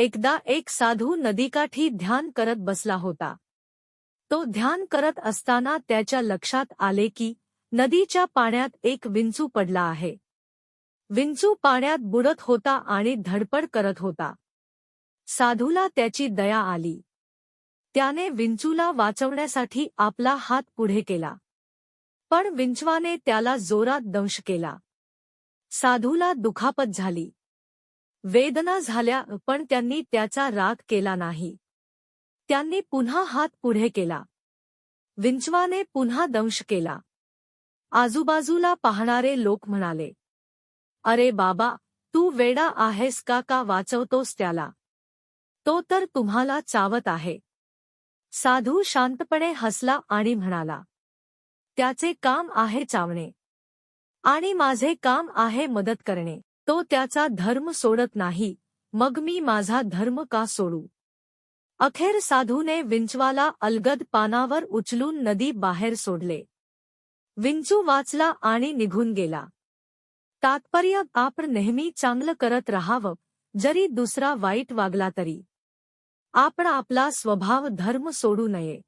एकदा एक साधू नदीकाठी ध्यान करत बसला होता. तो ध्यान करत असताना त्याच्या लक्षात आले की नदीच्या पाण्यात एक विंचू पडला आहे. विंचू पाण्यात बुडत होता आणि धडपड करत होता. साधूला त्याची दया आली. त्याने विंचूला वाचवण्यासाठी आपला हात पुढे केला. पण विंचवाने त्याला जोरात दंश केला. साधूला दुखापत झाली. वेदना झाल्या पण त्यांनी त्याचा राग केला नाही. त्यांनी पुन्हा हात पुढे केला. विंचवाने पुन्हा दंश केला. आजूबाजूला पाहणारे लोक म्हणाले अरे बाबा तू वेडा आहेस का का वाचवतोस त्याला? तो तर तुम्हाला चावत आहे. साधू शांतपणे हसला आणि म्हणाला त्याचे काम आहे चावणे. आणि माझे काम आहे मदत करणे. तो त्याचा धर्म सोडत नाही मग मी माझा धर्म का सोडू? अखेर साधूने विंचवाला अलगद पानावर उचलून नदी बाहेर सोडले. विंचू वाचला आणि निघून गेला. तात्पर्य आपण नेहमी चांगलं करत राहावं जरी दुसरा वाईट वागला तरी. आपण आपला स्वभाव धर्म सोडू नये.